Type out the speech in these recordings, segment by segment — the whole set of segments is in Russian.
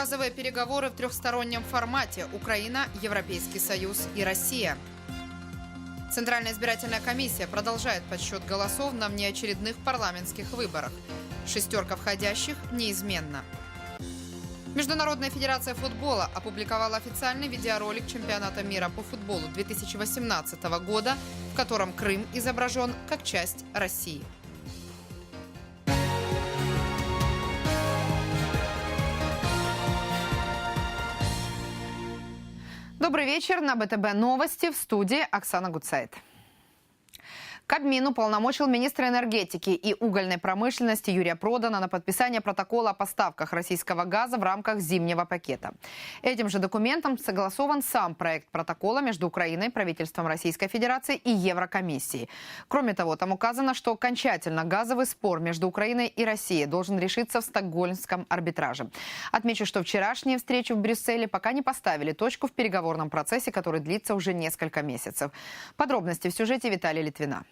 Газовые переговоры в трехстороннем формате Украина, Европейский Союз и Россия. Центральная избирательная комиссия продолжает подсчет голосов на внеочередных парламентских выборах. Шестерка входящих неизменна. Международная федерация футбола опубликовала официальный видеоролик чемпионата мира по футболу 2018 года, в котором Крым изображен как часть России. Добрый вечер. На БТБ новости в студии Оксана Гуцайт. Кабмин уполномочил министра энергетики и угольной промышленности Юрия Продана на подписание протокола о поставках российского газа в рамках зимнего пакета. Этим же документом согласован сам проект протокола между Украиной, правительством Российской Федерации и Еврокомиссией. Кроме того, там указано, что окончательно газовый спор между Украиной и Россией должен решиться в Стокгольмском арбитраже. Отмечу, что вчерашние встречи в Брюсселе пока не поставили точку в переговорном процессе, который длится уже несколько месяцев. Подробности в сюжете Виталия Литвина.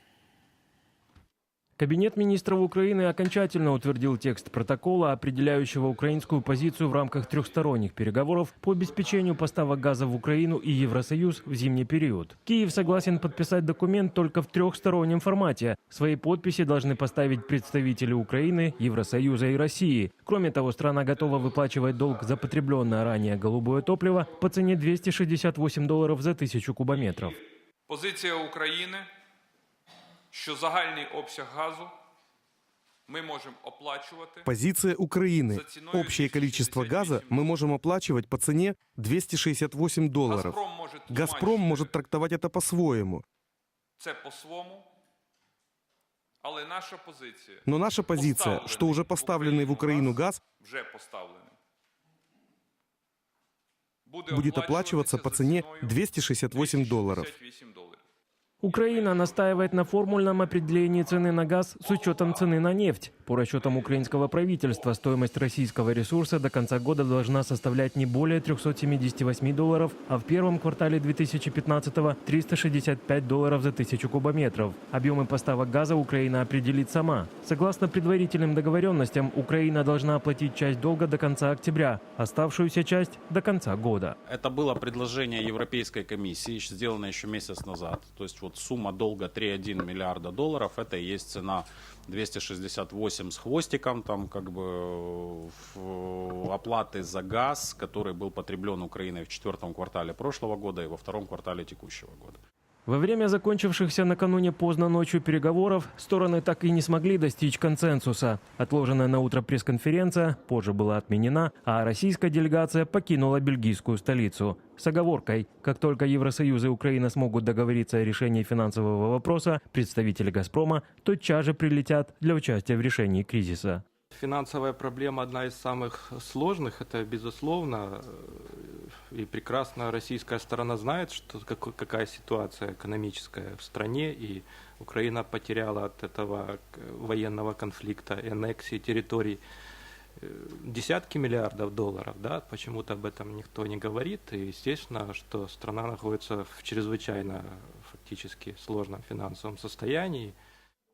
Кабинет министров Украины окончательно утвердил текст протокола, определяющего украинскую позицию в рамках трехсторонних переговоров по обеспечению поставок газа в Украину и Евросоюз в зимний период. Киев согласен подписать документ только в трехстороннем формате. Свои подписи должны поставить представители Украины, Евросоюза и России. Кроме того, страна готова выплачивать долг за потребленное ранее голубое топливо по цене 268 долларов за тысячу кубометров. Позиція України, що загальний обсяг газу ми можемо оплачувати Позиция Украины. Общее количество газа мы можем оплачивать по цене 268 долларов. Газпром може «Газпром» может трактовать это по-своему. Но наша позиция, что уже поставленный в Украину газ будет оплачиваться по цене 268 долларов. 268 доларів. Украина настаивает на формульном определении цены на газ с учетом цены на нефть. По расчетам украинского правительства, стоимость российского ресурса до конца года должна составлять не более 378 долларов, а в первом квартале 2015-го 365 долларов за тысячу кубометров. Объемы поставок газа Украина определит сама. Согласно предварительным договоренностям, Украина должна оплатить часть долга до конца октября, оставшуюся часть до конца года. Это было предложение Европейской комиссии, еще сделано еще месяц назад. То есть вот сумма долга 3,1 миллиарда долларов, это и есть цена 268 с хвостиком, там как бы в- оплаты за газ, который был потреблен Украиной в четвертом квартале прошлого года и во втором квартале текущего года. Во время закончившихся накануне поздно ночью переговоров стороны так и не смогли достичь консенсуса. Отложенная на утро пресс-конференция позже была отменена, а российская делегация покинула бельгийскую столицу. С оговоркой, как только Евросоюз и Украина смогут договориться о решении финансового вопроса, представители «Газпрома» тотчас же прилетят для участия в решении кризиса. Финансовая проблема одна из самых сложных, это безусловно. И прекрасно российская сторона знает, что какой- какая ситуация экономическая в стране, и Украина потеряла от этого военного конфликта и аннексии территорий э, десятки миллиардов долларов, да, почему-то об этом никто не говорит, и естественно, что страна находится в чрезвычайно фактически сложном финансовом состоянии.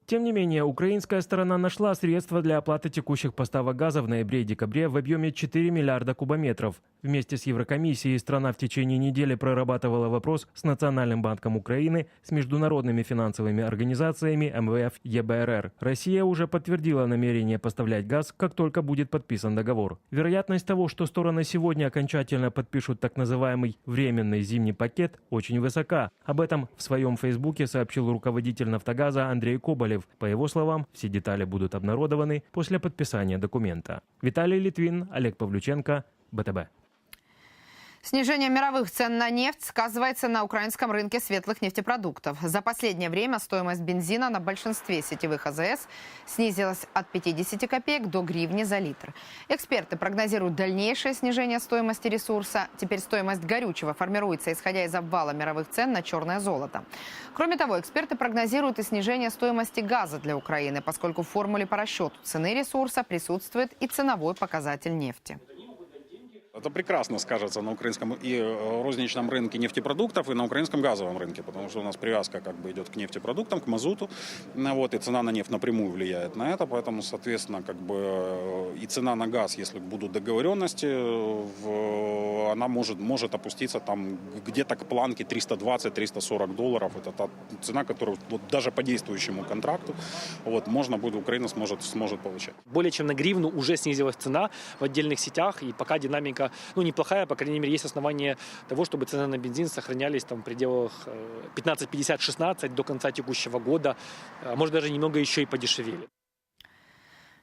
Тем не менее, украинская сторона нашла средства для оплаты текущих поставок газа в ноябре и декабре в объеме 4 миллиарда кубометров. Вместе с Еврокомиссией страна в течение недели прорабатывала вопрос с Национальным банком Украины, с международными финансовыми организациями МВФ, ЕБРР. Россия уже подтвердила намерение поставлять газ, как только будет подписан договор. Вероятность того, что стороны сегодня окончательно подпишут так называемый временный зимний пакет, очень высока. Об этом в своем фейсбуке сообщил руководитель «Нафтогаза» Андрей Коболев. По его словам, все детали будут обнародованы после подписания документа. Виталий Литвин, Олег Павлюченко, БТБ. Снижение мировых цен на нефть сказывается на украинском рынке светлых нефтепродуктов. За последнее время стоимость бензина на большинстве сетевых АЗС снизилась от 50 копеек до гривни за литр. Эксперты прогнозируют дальнейшее снижение стоимости ресурса. Теперь стоимость горючего формируется, исходя из обвала мировых цен на черное золото. Кроме того, эксперты прогнозируют и снижение стоимости газа для Украины, поскольку в формуле по расчету цены ресурса присутствует и ценовой показатель нефти. Это прекрасно скажется на украинском и э, розничном рынке нефтепродуктов, и на украинском газовом рынке, потому что у нас привязка как бы идет к нефтепродуктам, к мазуту, ну вот, и цена на нефть напрямую влияет на это, поэтому, соответственно, как бы э, и цена на газ, если будут договоренности, э, в- она может, может опуститься там где-то к планке 320-340 долларов. Это та цена, которую вот даже по действующему контракту вот, можно будет, Украина сможет, сможет получать. более чем на гривну уже снизилась цена в отдельных сетях, и пока динамика, ну, неплохая, по крайней мере, есть основания того, чтобы цены на бензин сохранялись там в пределах э, 15-50-16 до конца текущего года, а может даже немного еще и подешевели.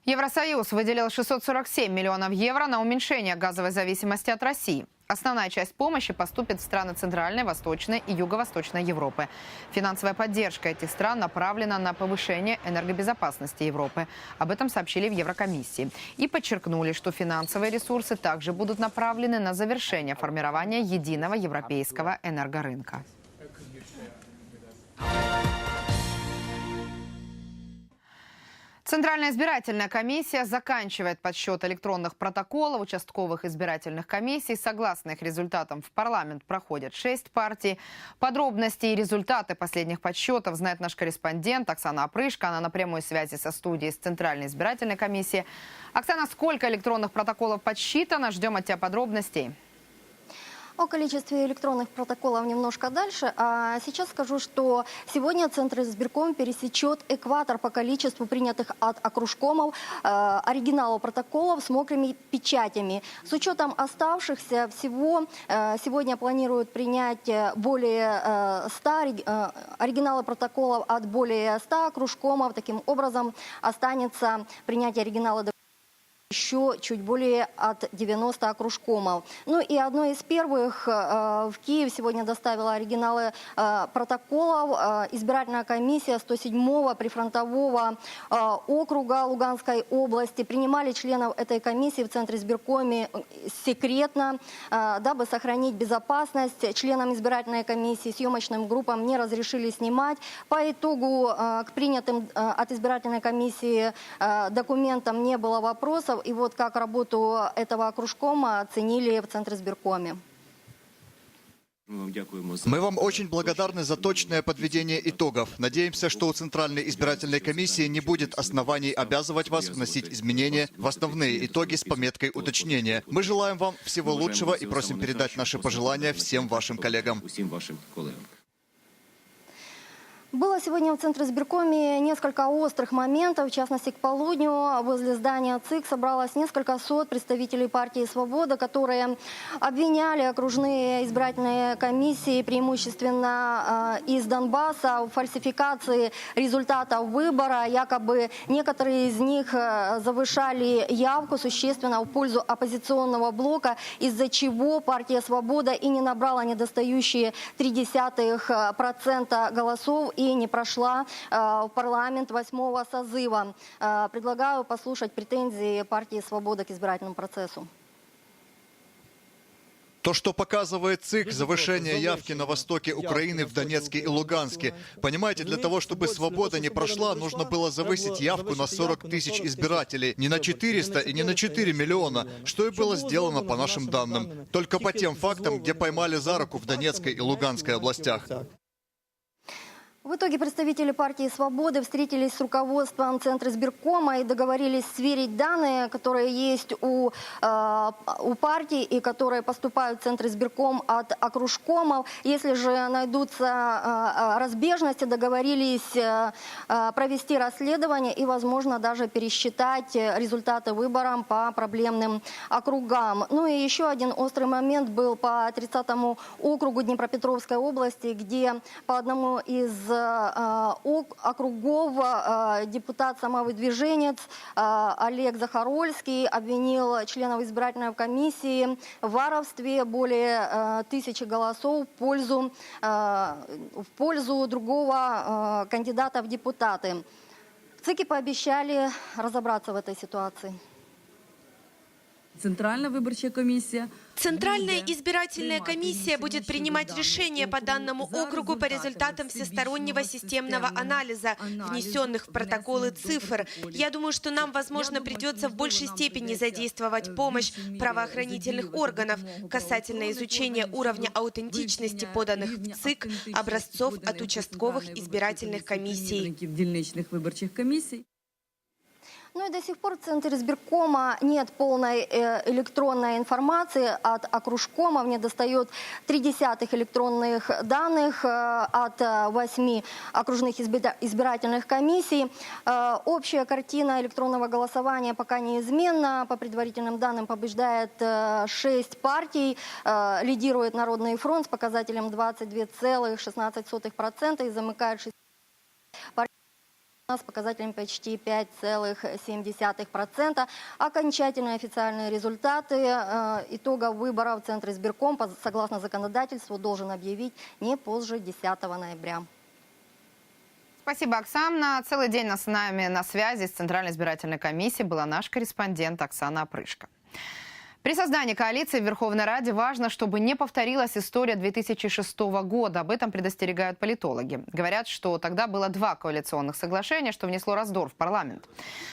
Евросоюз выделил 647 миллионов евро на уменьшение газовой зависимости от России. Основная часть помощи поступит в страны Центральной, Восточной и Юго-Восточной Европы. Финансовая поддержка этих стран направлена на повышение энергобезопасности Европы. Об этом сообщили в Еврокомиссии. И подчеркнули, что финансовые ресурсы также будут направлены на завершение формирования единого европейского энергорынка. Центральная избирательная комиссия заканчивает подсчет электронных протоколов участковых избирательных комиссий. Согласно их результатам, в парламент проходят шесть партий. Подробности и результаты последних подсчетов знает наш корреспондент Оксана Опрышко. Она на прямой связи со студией с Центральной избирательной комиссии. Оксана, сколько электронных протоколов подсчитано? Ждем от тебя подробностей. О количестве электронных протоколов немножко дальше. А сейчас скажу, что сегодня Центр избирком пересечет экватор по количеству принятых от окружкомов э, оригиналов протоколов с мокрыми печатями. С учетом оставшихся всего э, сегодня планируют принять э, более э, 100 ори- э, оригинала протоколов от более 100 окружкомов. Таким образом останется принятие оригинала еще чуть более от 90 окружкомов. Ну и одно из первых э, в Киев сегодня доставила оригиналы э, протоколов э, избирательная комиссия 107-го прифронтового округа Луганской области. Принимали членов этой комиссии в Центре избиркоме секретно, дабы сохранить безопасность. Членам избирательной комиссии съемочным группам не разрешили снимать. По итогу к принятым от избирательной комиссии документам не было вопросов. И вот как работу этого окружкома оценили в Центре избиркоме. Мы вам очень благодарны за точное подведение итогов. Надеемся, что у Центральной избирательной комиссии не будет оснований обязывать вас вносить изменения в основные итоги с пометкой уточнения. Мы желаем вам всего лучшего и просим передать наши пожелания всем вашим коллегам. Было сегодня в Центре избиркоме несколько острых моментов. В частности, к полудню возле здания ЦИК собралось несколько сот представителей партии «Свобода», которые обвиняли окружные избирательные комиссии, преимущественно э, из Донбасса, в фальсификации результатов выбора. Якобы некоторые из них э, завышали явку существенно в пользу оппозиционного блока, из-за чего партия «Свобода» и не набрала недостающие 0,3% голосов и не прошла э, в парламент восьмого созыва. Э, Предлагаю послушать претензии партии «Свобода» к избирательному процессу. То, что показывает ЦИК, завышение явки на востоке Украины, в Донецке и Луганске. Понимаете, для того, чтобы свобода не прошла, нужно было завысить явку на 40 тысяч избирателей. Не на 400 и не на 4 миллиона, что и было сделано по нашим данным. Только по тем фактам, где поймали за руку в Донецкой и Луганской областях. В итоге представители партии «Свободы» встретились с руководством Центра избиркома и договорились сверить данные, которые есть у, э, у партии и которые поступают в Центр избирком от окружкомов. Если же найдутся э, э, разбежности, договорились э, э, провести расследование и, возможно, даже пересчитать результаты выборам по проблемным округам. Ну и еще один острый момент был по 30-му округу Днепропетровской области, где по одному из округов э, депутат самовыдвиженец э, Олег Захарольский обвинил членов избирательной комиссии в воровстве более э, тысячи голосов в пользу, э, в пользу другого э, кандидата в депутаты. В пообещали разобраться в этой ситуации. Центральна виборча комісія Центральная буде избирательная приймати комиссия будет інші принимать дані решения по округу данному за округу по результатам результатами всестороннего всебічного системного системного анализа, аналізу, внесенных в протоколы внесених до цифр. протоколів. Я думаю, что нам, возможно, думаю, придется що, в большей можливо, нам степени придеться, задействовать э, в помощь більшій мірі правоохранительных задіювати органов допомогу касательно правоохоронних изучения органів уровня щодо аутентичности вивчення поданных рівня в ЦИК автентичності образцов поданих от до участковых Центральної избирательных виборчої комиссий. Ну и до сих пор в Центре избиркома нет полной э, электронной информации от окружкомов, не достает три десятых электронных данных э, от э, восьми окружных избирательных комиссий. Общая картина электронного голосования пока неизменна. По предварительным данным побеждает шесть партий, лидирует Народный фронт с показателем 22,16% и замыкает шесть с показателем почти 5,7%. Окончательные официальные результаты э, итогов выборов Центр избирком, согласно законодательству, должен объявить не позже 10 ноября. Спасибо, Оксана. Целый день с нами на связи с Центральной избирательной комиссией была наш корреспондент Оксана Опрышко. При создании коалиции в Верховной Раде важно, чтобы не повторилась история 2006 года. Об этом предостерегают политологи. Говорят, что тогда было два коалиционных соглашения, что внесло раздор в парламент.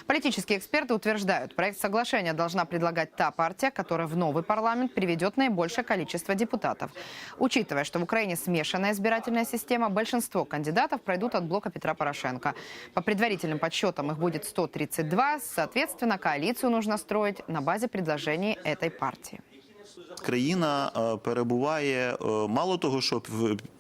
Политические эксперты утверждают, проект соглашения должна предлагать та партия, которая в новый парламент приведет наибольшее количество депутатов. Учитывая, что в Украине смешанная избирательная система, большинство кандидатов пройдут от блока Петра Порошенко. По предварительным подсчетам их будет 132. Соответственно, коалицию нужно строить на базе предложений этой партии. країна е, перебуває е, мало того, що в після революції,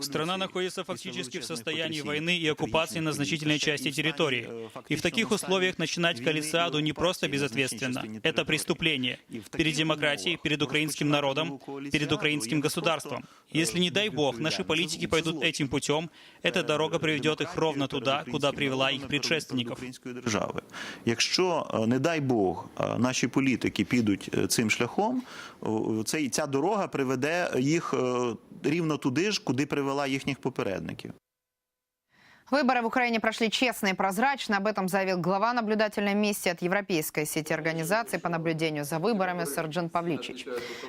Страна находится після фактически в величезних состоянии потрясінь, войны и оккупации на трагічних значительной подій, части і в стані, территории. е, И в фактичному таких стані условиях начинать війни коалициаду і не просто окупації на значній безответственно. частині Это території. преступление І в перед таких демократией, умовах перед украинским розпочинати народом, нову коаліціаду перед украинским є не государством. просто, Если, не дай бог, наши безвідповідально. политики Це пойдут злочин. этим путем, эта дорога приведет их ровно туда, Демократію куда перед привела українським их народом, предшественников. перед українською держави. Якщо, е, не дай Бог, е, наші політики підуть е, цим шляхом, о, цей, ця дорога приведе їх е, рівно туди ж, куди привела їхніх попередників. Выборы в Украине прошли честно и прозрачно. Об этом заявил глава наблюдательной миссии от Европейской сети организаций по наблюдению за выборами Сарджан Павличич.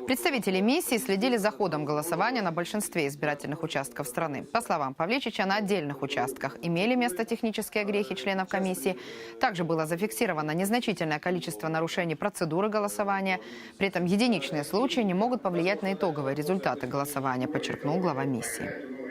Представители миссии следили за ходом голосования на большинстве избирательных участков страны. По словам Павличича, на отдельных участках имели место технические грехи членов комиссии. Также было зафиксировано незначительное количество нарушений процедуры голосования. При этом единичные случаи не могут повлиять на итоговые результаты голосования, подчеркнул глава миссии.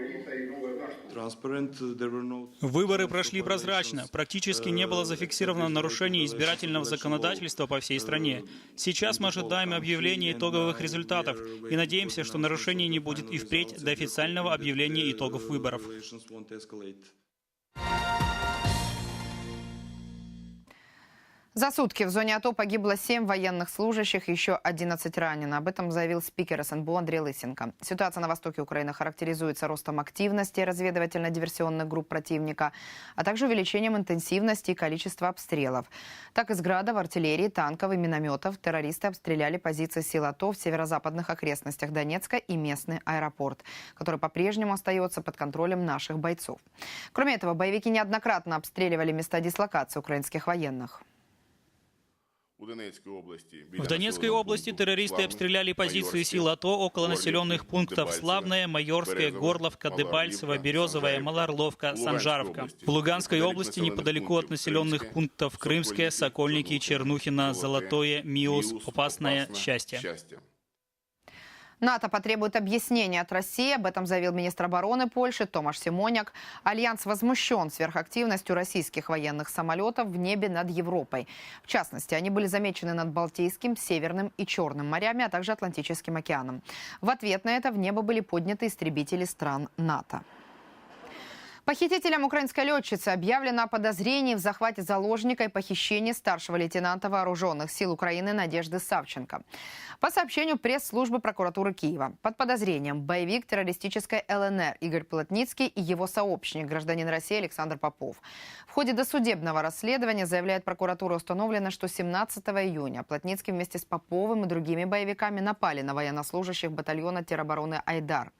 Выборы прошли прозрачно. Практически не было зафиксировано нарушений избирательного законодательства по всей стране. Сейчас мы ожидаем объявления итоговых результатов и надеемся, что нарушений не будет и впредь до официального объявления итогов выборов. За сутки в зоне АТО погибло 7 военных служащих, еще 11 ранено. Об этом заявил спикер СНБО Андрей Лысенко. Ситуация на востоке Украины характеризуется ростом активности разведывательно-диверсионных групп противника, а также увеличением интенсивности и количества обстрелов. Так из градов, артиллерии, танков и минометов террористы обстреляли позиции сил АТО в северо-западных окрестностях Донецка и местный аэропорт, который по-прежнему остается под контролем наших бойцов. Кроме этого, боевики неоднократно обстреливали места дислокации украинских военных. В Донецкой области террористы обстреляли позиции сил АТО около населенных пунктов. Славное, Майорское, Горловка, Дебальцево, Березовая, Малорловка, Санжаровка. В Луганской области. Неподалеку от населенных пунктов Крымское, Сокольники, Чернухина, Золотое, Миус, Попасное, Счастье. НАТО потребует объяснения от России. Об этом заявил министр обороны Польши Томаш Симоняк. Альянс возмущен сверхактивностью российских военных самолетов в небе над Европой. В частности, они были замечены над Балтийским, Северным и Черным морями, а также Атлантическим океаном. В ответ на это в небо были подняты истребители стран НАТО. Похитителям украинской летчицы объявлено о подозрении в захвате заложника и похищении старшего лейтенанта вооруженных сил Украины Надежды Савченко. По сообщению пресс-службы прокуратуры Киева, под подозрением боевик террористической ЛНР Игорь Плотницкий и его сообщник, гражданин России Александр Попов. В ходе досудебного расследования, заявляет прокуратура, установлено, что 17 июня Плотницкий вместе с Поповым и другими боевиками напали на военнослужащих батальона теробороны «Айдар».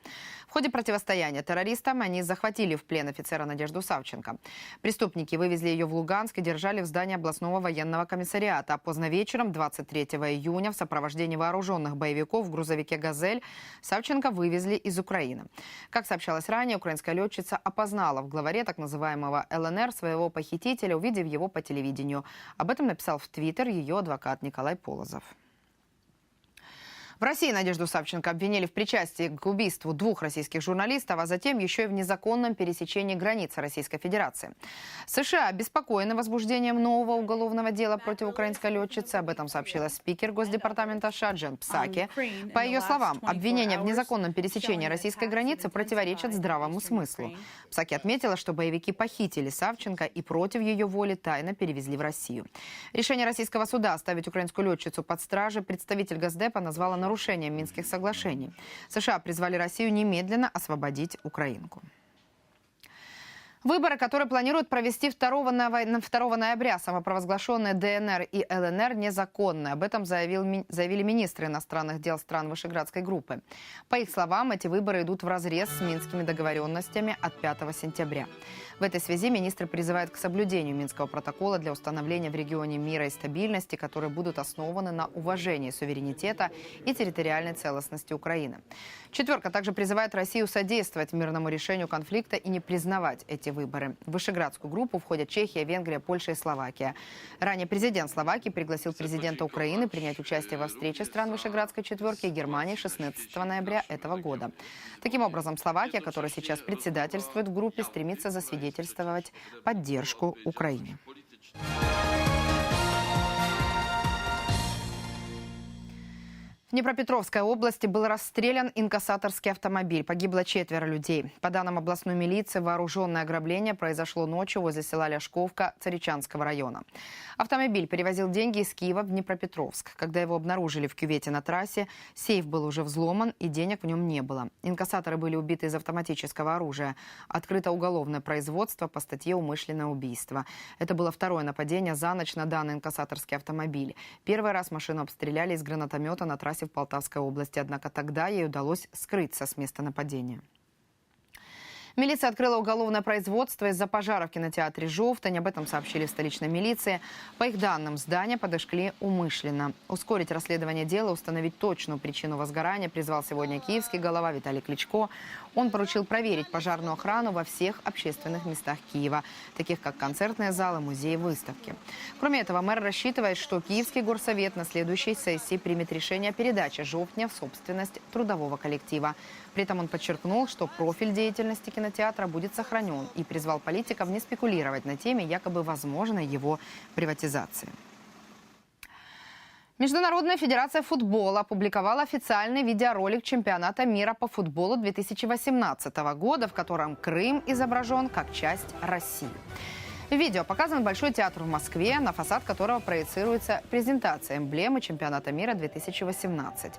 В ходе противостояния террористам они захватили в плен офицера Надежду Савченко. Преступники вывезли ее в Луганск и держали в здании областного военного комиссариата. А поздно вечером 23 июня в сопровождении вооруженных боевиков в грузовике «Газель» Савченко вывезли из Украины. Как сообщалось ранее, украинская летчица опознала в главаре так называемого ЛНР своего похитителя, увидев его по телевидению. Об этом написал в Твиттер ее адвокат Николай Полозов. В России Надежду Савченко обвинили в причастии к убийству двух российских журналистов, а затем еще и в незаконном пересечении границы Российской Федерации. США обеспокоены возбуждением нового уголовного дела против украинской летчицы. Об этом сообщила спикер Госдепартамента США Джен Псаки. По ее словам, обвинения в незаконном пересечении российской границы противоречат здравому смыслу. Псаки отметила, что боевики похитили Савченко и против ее воли тайно перевезли в Россию. Решение российского суда оставить украинскую летчицу под стражей представитель Госдепа назвала нарушением Минских соглашений. США призвали Россию немедленно освободить украинку. Выборы, которые планируют провести 2, ново- на 2 ноября, самопровозглашенные ДНР и ЛНР незаконны. Об этом заявил, заявили министры иностранных дел стран Вышеградской группы. По их словам, эти выборы идут в разрез с минскими договоренностями от 5 сентября. В этой связи министры призывают к соблюдению Минского протокола для установления в регионе мира и стабильности, которые будут основаны на уважении суверенитета и территориальной целостности Украины. Четверка также призывает Россию содействовать мирному решению конфликта и не признавать эти выборы. В Вышеградскую группу входят Чехия, Венгрия, Польша и Словакия. Ранее президент Словакии пригласил президента Украины принять участие во встрече стран Вышеградской четверки и Германии 16 ноября этого года. Таким образом, Словакия, которая сейчас председательствует в группе, стремится засвидетельствовать поддержку Украине. Днепропетровской области был расстрелян инкассаторский автомобиль. Погибло четверо людей. По данным областной милиции, вооруженное ограбление произошло ночью возле села Ляшковка Царичанского района. Автомобиль перевозил деньги из Киева в Днепропетровск. Когда его обнаружили в кювете на трассе, сейф был уже взломан и денег в нем не было. Инкассаторы были убиты из автоматического оружия. Открыто уголовное производство по статье «Умышленное убийство». Это было второе нападение за ночь на данный инкассаторский автомобиль. Первый раз машину обстреляли из гранатомета на трассе в Полтавской области, однако тогда ей удалось скрыться с места нападения. Милиция открыла уголовное производство из-за пожара в кинотеатре «Жовтань». Об этом сообщили в столичной милиции. По их данным, здание подожгли умышленно. Ускорить расследование дела, установить точную причину возгорания призвал сегодня киевский голова Виталий Кличко. Он поручил проверить пожарную охрану во всех общественных местах Киева, таких как концертные залы, музеи, выставки. Кроме этого, мэр рассчитывает, что Киевский горсовет на следующей сессии примет решение о передаче «Жовтня» в собственность трудового коллектива. При этом он подчеркнул, что профиль деятельности кинотеатра будет сохранен и призвал политиков не спекулировать на теме якобы возможной его приватизации. Международная федерация футбола опубликовала официальный видеоролик чемпионата мира по футболу 2018 года, в котором Крым изображен как часть России. Видео показан Большой театр в Москве, на фасад которого проецируется презентация эмблемы чемпионата мира 2018.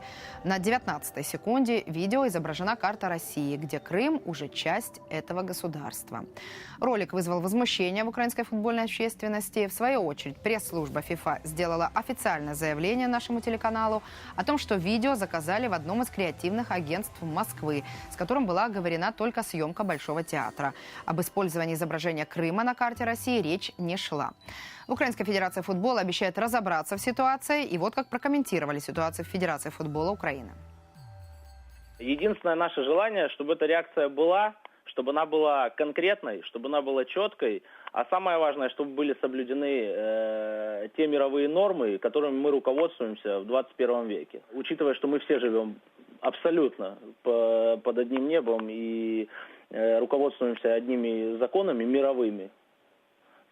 На 19 секунде видео изображена карта России, где Крым уже часть этого государства. Ролик вызвал возмущение в украинской футбольной общественности. В свою очередь, пресс-служба ФИФА сделала официальное заявление нашему телеканалу о том, что видео заказали в одном из креативных агентств Москвы, с которым была оговорена только съемка Большого театра. Об использовании изображения Крыма на карте России речь не шла. Украинская федерация футбола обещает разобраться в ситуации. И вот как прокомментировали ситуацию в Федерации футбола Украины. Единственное наше желание, чтобы эта реакция была, чтобы она была конкретной, чтобы она была четкой, а самое важное, чтобы были соблюдены э, те мировые нормы, которыми мы руководствуемся в 21 веке. Учитывая, что мы все живем абсолютно по, под одним небом и э, руководствуемся одними законами мировыми,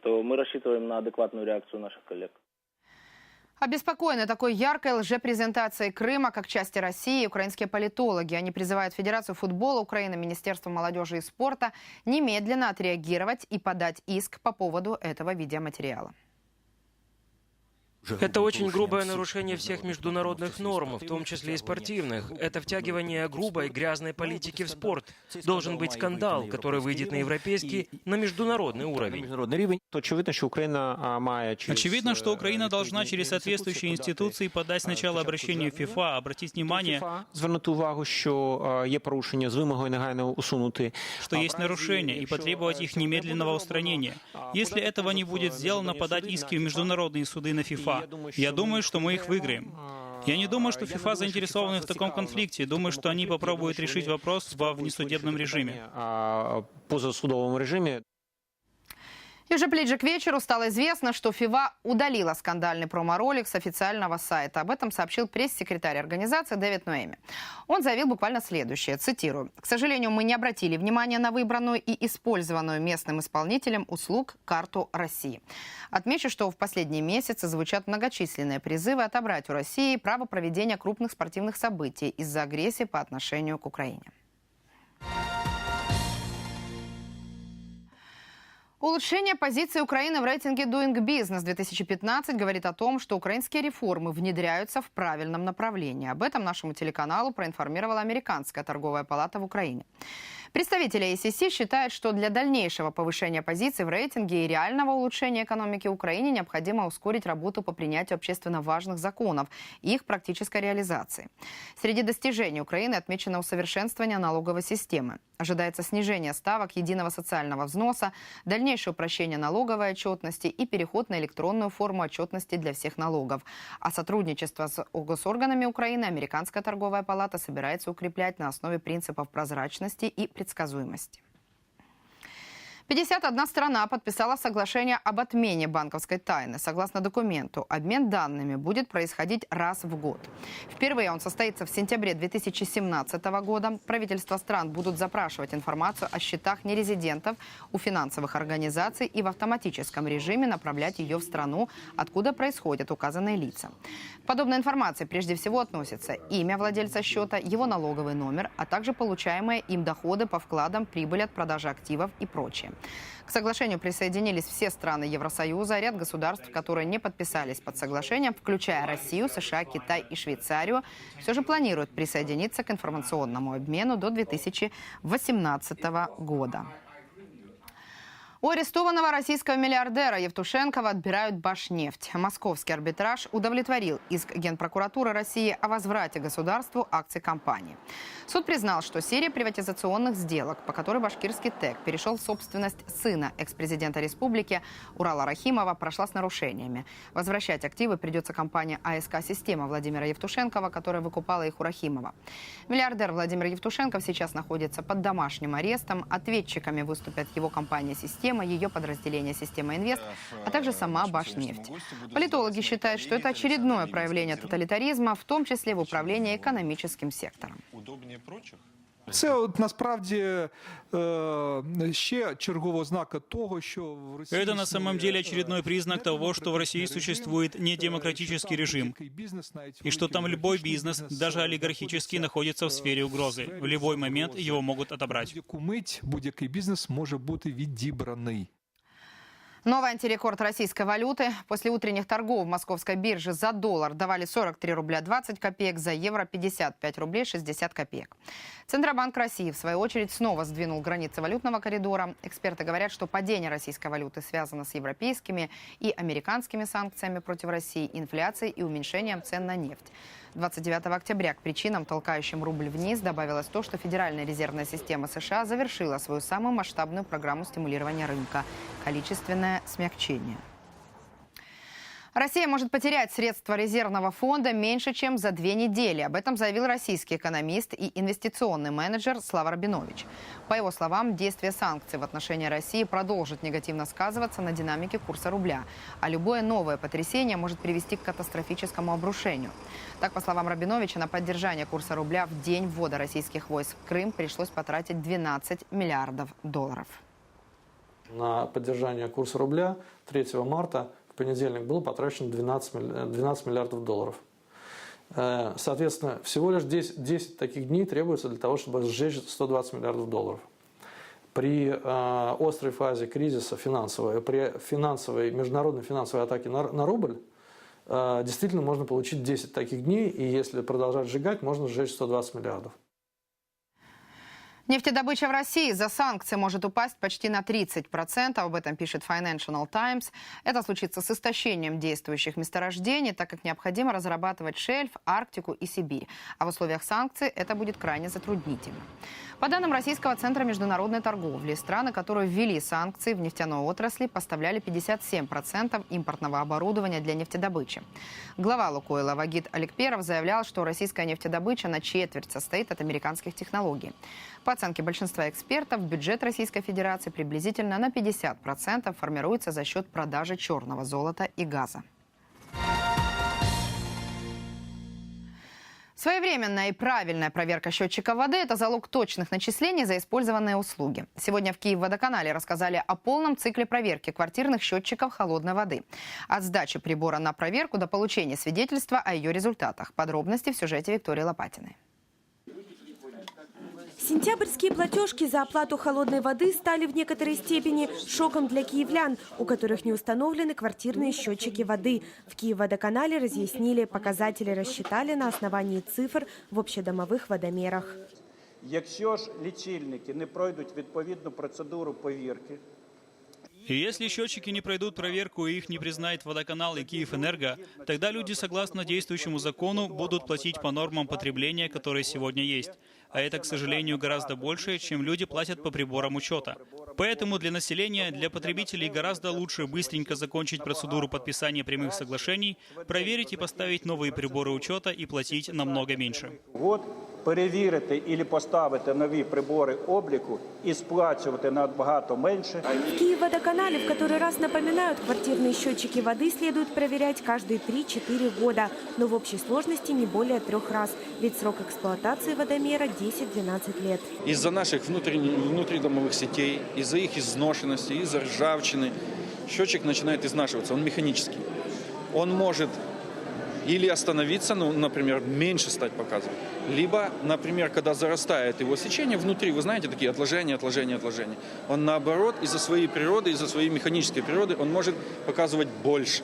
то мы рассчитываем на адекватную реакцию наших коллег. Обеспокоены такой яркой лжепрезентацией Крыма как части России украинские политологи. Они призывают Федерацию футбола Украины, Министерство молодежи и спорта немедленно отреагировать и подать иск по поводу этого видеоматериала. Это очень грубое нарушение всех международных норм, в том числе и спортивных. Это втягивание грубой, грязной политики в спорт. Должен быть скандал, который выйдет на европейский, на международный уровень. Очевидно, что Украина а, э, должна через соответствующие институции подать сначала обращение в ФИФА, обратить внимание, звернути увагу, що е, є порушення з вимогою негайно усунути. что есть нарушения, и потребовать их немедленного устранения. Если этого не будет сделано, подать иски в международные суды на ФИФА. Я думаю, что мы их выиграем. Я не думаю, что ФИФА заинтересованы в таком конфликте. Думаю, что они попробуют решить вопрос во внесудебном режиме. А, в позасудовому режимі И уже ближе к вечеру стало известно, что ФИВА удалила скандальный промо-ролик с официального сайта. Об этом сообщил пресс-секретарь организации Дэвид Ноэми. Он заявил буквально следующее, цитирую. «К сожалению, мы не обратили внимания на выбранную и использованную местным исполнителем услуг карту России». Отмечу, что в последние месяцы звучат многочисленные призывы отобрать у России право проведения крупных спортивных событий из-за агрессии по отношению к Украине. Улучшение позиции Украины в рейтинге Doing Business 2015 говорит о том, что украинские реформы внедряются в правильном направлении. Об этом нашему телеканалу проинформировала Американская торговая палата в Украине. Представители ACC считают, что для дальнейшего повышения позиций в рейтинге и реального улучшения экономики Украины необходимо ускорить работу по принятию общественно важных законов и их практической реализации. Среди достижений Украины отмечено усовершенствование налоговой системы. Ожидается снижение ставок единого социального взноса, дальнейшее упрощение налоговой отчетности и переход на электронную форму отчетности для всех налогов. А сотрудничество с госорганами Украины Американская торговая палата собирается укреплять на основе принципов прозрачности и предсказуемости. 51 страна подписала соглашение об отмене банковской тайны. Согласно документу, обмен данными будет происходить раз в год. Впервые он состоится в сентябре 2017 года. Правительства стран будут запрашивать информацию о счетах нерезидентов у финансовых организаций и в автоматическом режиме направлять ее в страну, откуда происходят указанные лица. К подобной информации прежде всего относятся имя владельца счета, его налоговый номер, а также получаемые им доходы по вкладам, прибыль от продажи активов и прочее. К соглашению присоединились все страны Евросоюза, ряд государств, которые не подписались под соглашением, включая Россию, США, Китай и Швейцарию, все же планируют присоединиться к информационному обмену до 2018 года. У арестованного российского миллиардера Евтушенкова отбирают Башнефть. Московский арбитраж удовлетворил иск Генпрокуратуры России о возврате государству акций компании. Суд признал, что серия приватизационных сделок, по которой башкирский ТЭК перешел в собственность сына экс-президента республики Урала Рахимова, прошла с нарушениями. Возвращать активы придется компании АСК «Система» Владимира Евтушенкова, которая выкупала их у Рахимова. Миллиардер Владимир Евтушенков сейчас находится под домашним арестом. Ответчиками выступят его компания «Система», ее подразделение «Система Инвест», а также сама Башнефть. Политологи считают, что это очередное проявление тоталитаризма, в том числе в управлении экономическим сектором. Це от насправді е, ще чергова ознака того, що в Росії Это на самом деле очередной признак того, что в России существует недемократический режим, и что там любой бизнес, даже олигархический, находится в сфере угрозы. В любой момент его могут отобрать. будь-яку мить будь-який бізнес може бути відібраний. Новый антирекорд российской валюты. После утренних торгов в московской бирже за доллар давали 43 рубля 20 копеек, за евро 55 рублей 60 копеек. Центробанк России, в свою очередь, снова сдвинул границы валютного коридора. Эксперты говорят, что падение российской валюты связано с европейскими и американскими санкциями против России, инфляцией и уменьшением цен на нефть. 29 октября к причинам, толкающим рубль вниз, добавилось то, что Федеральная резервная система США завершила свою самую масштабную программу стимулирования рынка – количественное смягчение. Россия может потерять средства резервного фонда меньше, чем за две недели. Об этом заявил российский экономист и инвестиционный менеджер Слава Рабинович. По его словам, действие санкций в отношении России продолжит негативно сказываться на динамике курса рубля, а любое новое потрясение может привести к катастрофическому обрушению. Так, по словам Рабиновича, на поддержание курса рубля в день ввода российских войск в Крым пришлось потратить 12 миллиардов долларов. На поддержание курса рубля 3 марта понедельник было потрачено 12, милли- 12 миллиардов долларов. Э, Соответственно, всего лишь 10, 10 таких дней требуется для того, чтобы сжечь 120 миллиардов долларов. При э, острой фазе кризиса финансовой, при финансовой, международной финансовой атаке на, на рубль, э, действительно можно получить 10 таких дней, и если продолжать сжигать, можно сжечь 120 миллиардов. Нефтедобыча в России из-за санкций может упасть почти на 30%. Об этом пишет Financial Times. Это случится с истощением действующих месторождений, так как необходимо разрабатывать шельф, Арктику и Сибирь. А в условиях санкций это будет крайне затруднительно. По данным Российского центра международной торговли, страны, которые ввели санкции в нефтяной отрасли, поставляли 57% импортного оборудования для нефтедобычи. Глава Лукойла Вагит Аликперов заявлял, что российская нефтедобыча на четверть состоит от американских технологий. По оценке большинства экспертов, бюджет Российской Федерации приблизительно на 50% формируется за счет продажи черного золота и газа. Своевременная и правильная проверка счетчика воды – это залог точных начислений за использованные услуги. Сегодня в Киев-водоканале рассказали о полном цикле проверки квартирных счетчиков холодной воды. От сдачи прибора на проверку до получения свидетельства о ее результатах. Подробности в сюжете Виктории Лопатиной. Сентябрьские платежки за оплату холодной воды стали в некоторой степени шоком для киевлян, у которых не установлены квартирные счетчики воды. В Киев-водоканале разъяснили, показатели рассчитали на основании цифр в общедомовых водомерах. Якщо ж лічильники не пройдуть відповідну процедуру повірки, И если счетчики не пройдут проверку и их не признает водоканал и Киевэнерго, тогда люди, согласно действующему закону, будут платить по нормам потребления, которые сегодня есть. А это, к сожалению, гораздо больше, чем люди платят по приборам учета. Поэтому для населения, для потребителей гораздо лучше быстренько закончить процедуру подписания прямых соглашений, проверить и поставить новые приборы учета и платить намного меньше. год перевірити і поставити нові прибори обліку і сплачувати набагато менше. В Киев-водоканале в который раз напоминают, квартирные счетчики воды следует проверять каждые 3-4 года, но в общей сложности не более трех раз, ведь срок эксплуатации водомера 10-12 лет. Из-за наших внутренних, внутридомовых сетей, из-за их изношенности, из-за ржавчины счетчик начинает изнашиваться, он механический. Он может или остановиться, ну, например, меньше стать показывать. либо, например, когда зарастает его сечение внутри, вы знаете, такие отложения, отложения, отложения. Он наоборот, из-за своей природы, из-за своей механической природы, он может показывать больше.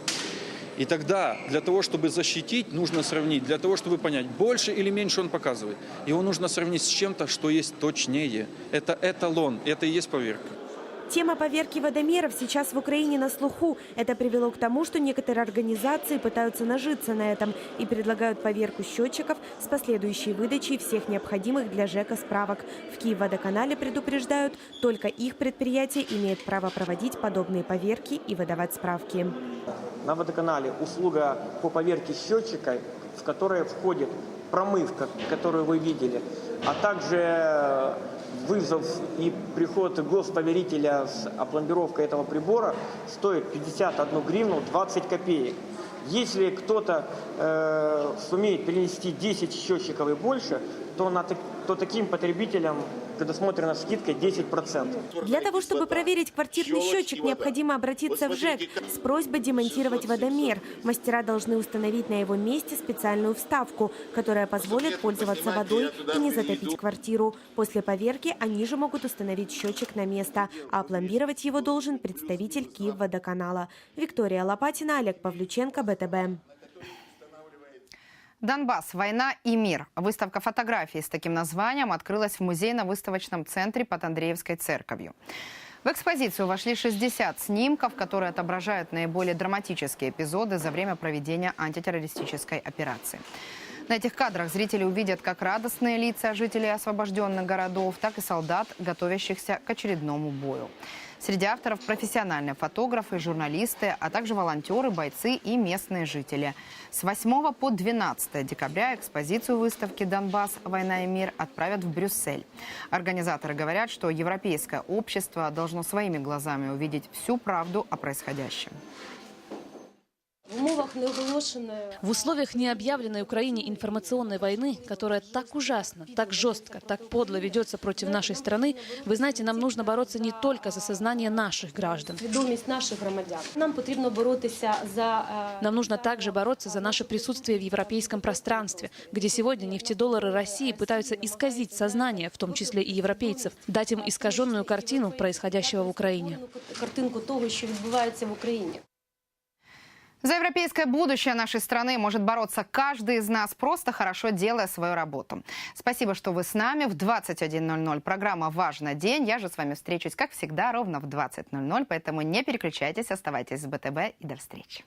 И тогда для того, чтобы защитить, нужно сравнить. Для того, чтобы понять, больше или меньше он показывает. Его нужно сравнить с чем-то, что есть точнее. Это эталон, это и есть поверка. Тема поверки водомеров сейчас в Украине на слуху. Это привело к тому, что некоторые организации пытаются нажиться на этом и предлагают поверку счетчиков с последующей выдачей всех необходимых для ЖЭКа справок. В Киев-водоканале предупреждают, только их предприятие имеет право проводить подобные поверки и выдавать справки. На водоканале услуга по поверке счетчика, в которой входит промывка, которую вы видели, а также вызов и приход госповерителя с опломбировкой этого прибора стоит 51 гривну 20 копеек. Если кто-то э, сумеет принести 10 счетчиков и больше, то, на, то таким потребителям предусмотрена скидка 10%. Для того, чтобы проверить квартирный счетчик, необходимо обратиться в ЖЭК с просьбой демонтировать водомер. Мастера должны установить на его месте специальную вставку, которая позволит пользоваться водой и не затопить квартиру. После поверки они же могут установить счетчик на место, а опломбировать его должен представитель Киев-водоканала. Виктория Лопатина, Олег Павлюченко, БТБ. Донбасс. Война и мир. Выставка фотографий с таким названием открылась в музейно-выставочном центре под Андреевской церковью. В экспозицию вошли 60 снимков, которые отображают наиболее драматические эпизоды за время проведения антитеррористической операции. На этих кадрах зрители увидят как радостные лица жителей освобожденных городов, так и солдат, готовящихся к очередному бою. Среди авторов профессиональные фотографы, журналисты, а также волонтеры, бойцы и местные жители. С 8 по 12 декабря экспозицию выставки «Донбасс. Война и мир» отправят в Брюссель. Организаторы говорят, что европейское общество должно своими глазами увидеть всю правду о происходящем. В условиях необъявленной Украине информационной войны, которая так ужасно, так жестко, так подло ведется против нашей страны, вы знаете, нам нужно бороться не только за сознание наших граждан. свідомість наших громадян. Нам потрібно боротися за е, Нам нужно также бороться за наше присутствие в европейском пространстве, где сегодня нефтедоллары России пытаются исказить сознание, в том числе и европейцев, дать им искаженную картину происходящего в Украине. картинку того, що відбувається в Україні. За европейское будущее нашей страны может бороться каждый из нас, просто хорошо делая свою работу. Спасибо, что вы с нами. В 21.00 программа «Важный день». Я же с вами встречусь, как всегда, ровно в 20.00, поэтому не переключайтесь, оставайтесь с БТБ и до встречи.